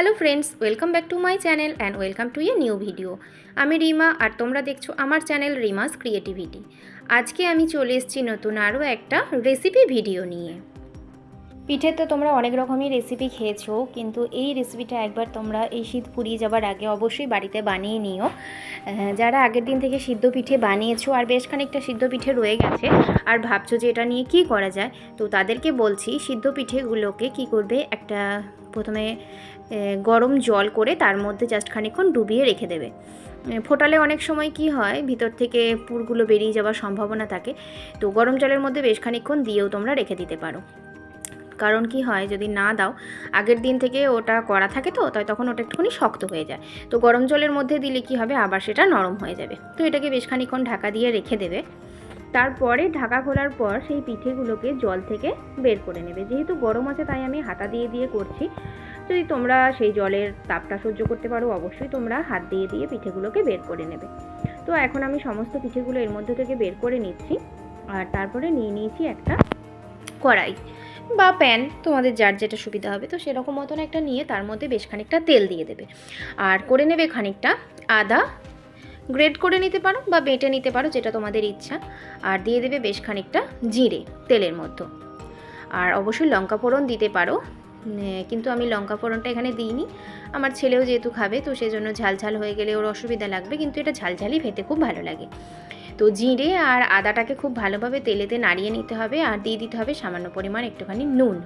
Hello friends, welcome back to my channel and welcome to a new video. আমি রিমা আর তোমরা দেখছ আমার channel রিমাস creativity. আজকে আমি চলে এসেছি নতুন আরও একটা রেসিপি ভিডিও নিয়ে। পিঠে তো তোমরা অনেক রকমই রেসিপি খেয়েছো, কিন্তু এই রেসিপিটা একবার তোমরা এই শীত ফুরিয়ে যাবার আগে অবশ্যই বাড়িতে বানিয়ে নিও। যারা আগের দিন থেকে সিদ্ধ পিঠে বানিয়েছো, আর বেশ খানিকটা সিদ্ধ পিঠে রয়ে গেছে, আর ভাবছ যে এটা নিয়ে কি করা যায়, তো তাদেরকে বলছি সিদ্ধ পিঠেগুলোকে কি করবে, একটা প্রথমে গরম জল করে তার মধ্যে জাস্ট খানিকক্ষণ ডুবিয়ে রেখে দেবে। ফোটালে অনেক সময় কি হয়, ভিতর থেকে পুরগুলো বেরিয়ে যাওয়ার সম্ভাবনা থাকে, তো গরম জলের মধ্যে বেশ খানিকক্ষণ দিয়েও তোমরা রেখে দিতে পারো। কারণ কি হয় যদি না দাও, আগের দিন থেকে ওটা করা থাকে তো, তাই তখন ওটা একটুখানি শক্ত হয়ে যায়। তো গরম জলের মধ্যে দিলে কি হবে? আবার সেটা নরম হয়ে যাবে। তো এটাকে বেশ খানিকক্ষণ ঢাকা দিয়ে রেখে দেবে। তারপরে ঢাকা খোলার পর সেই পিঠেগুলোকে জল থেকে বের করে নেবে। যেহেতু গরম আছে, তাই আমি হাতা দিয়ে দিয়ে করছি। যদি তোমরা সেই জলের তাপটা সহ্য করতে পারো, অবশ্যই তোমরা হাত দিয়ে দিয়ে পিঠেগুলোকে বের করে নেবে। তো এখন আমি সমস্ত পিঠেগুলো এর মধ্যে থেকে বের করে নিচ্ছি। আর তারপরে নিয়ে নিয়েছি একটা কড়াই। বা প্যান, তোমাদের যার যেটা সুবিধা হবে, তো সেরকম মতন একটা নিয়ে তার মধ্যে বেশ খানিকটা তেল দিয়ে দেবে। আর করে নেবে খানিকটা আদা। গ্রেড করে নিতে পারো বা বেটে নিতে পারো, যেটা তোমাদের ইচ্ছা। আর দিয়ে দেবে বেশ খানিকটা জিরে তেলের মধ্যে। আর অবশ্যই লঙ্কা ফোড়ন দিতে পারো। কিন্তু আমি লঙ্কা ফোড়নটা এখানে দিইনি। আমার ছেলেও যেহেতু খাবে, তো সেজন্য ঝাল ঝাল হয়ে গেলে ওর অসুবিধা লাগবে, কিন্তু এটা ঝালঝালই খেতে খুব ভালো লাগে। তো জিরে আর আদাটাকে খুব ভালোভাবে তেলেতে নাড়িয়ে নিতে হবে আর দিয়ে দিতে হবে সামান্য পরিমাণ একটুখানি নুন।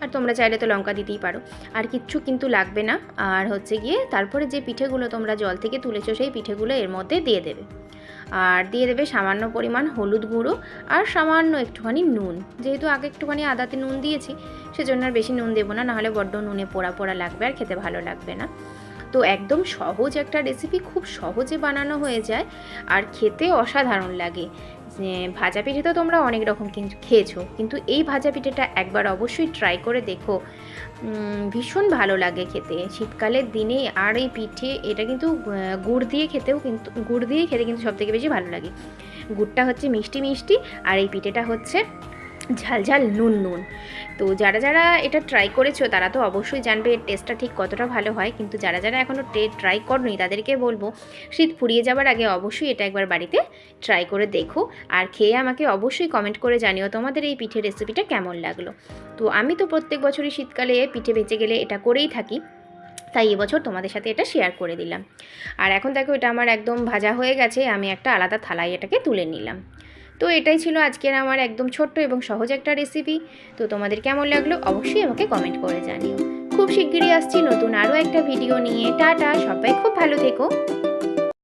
আর তোমরা চাইলে তো লঙ্কা দিতেই পারো। আর কিচ্ছু কিন্তু লাগবে না। আর হচ্ছে গিয়ে তারপরে যে পিঠেগুলো তোমরা জল থেকে তুলেছো সেই পিঠেগুলো এর মধ্যে দিয়ে দেবে। আর দিয়ে দেবে সামান্য পরিমাণ হলুদ গুঁড়ো আর সামান্য একটুখানি নুন। যেহেতু আগে একটুখানি আদাতে নুন দিয়েছি, সেজন্য আর বেশি নুন দেবো না, নাহলে বড্ড নুনে পোড়া পোড়া লাগবে আর খেতে ভালো লাগবে না। তো একদম সহজ একটা রেসিপি খুব সহজে বানানো হয়ে যায় আর খেতে অসাধারণ লাগে। ভাজা পিঠে তো তোমরা অনেক রকম কিন্তু খেয়েছো, কিন্তু এই ভাজা পিঠেটা একবার অবশ্যই ট্রাই করে দেখো। ভীষণ ভালো লাগে খেতে। শীতকালের দিনে আর এই পিঠে এটা কিন্তু গুড় দিয়ে খেতেও কিন্তু, গুড় দিয়ে খেতে কিন্তু সবথেকে বেশি ভালো লাগে। গুড়টা হচ্ছে মিষ্টি মিষ্টি, আর এই পিঠেটা হচ্ছে ঝাল ঝাল নুন নুন। তো যারা যারা এটা ট্রাই করেছ, তারা তো অবশ্যই জানবে এর টেস্টটা ঠিক কতটা ভালো হয়। কিন্তু যারা যারা এখনও ট্রাই করনি, তাদেরকে বলব, শীত ফুরিয়ে যাবার আগে অবশ্যই এটা একবার বাড়িতে ট্রাই করে দেখো। আর খেয়ে আমাকে অবশ্যই কমেন্ট করে জানিও তোমাদের এই পিঠে রেসিপিটা কেমন লাগল। তো আমি তো প্রত্যেক বছরই শীতকালে পিঠে বেঁচে গেলে এটা করেই থাকি। তাই এবছর তোমাদের সাথে এটা শেয়ার করে দিলাম। আর এখন দেখো, এটা আমার একদম ভাজা হয়ে গেছে, আমি একটা আলাদা থালায় এটাকে তুলে নিলাম। তো এটাই ছিল আজকের আমার একদম ছোট্ট এবং সহজ একটা রেসিপি তো তোমাদের কেমন লাগল অবশ্যই আমাকে কমেন্ট করে জানিও। খুব শিগগিরই আসছি নতুন আরও একটা ভিডিও নিয়ে। টাটা, সবাই খুব ভালো থেকো।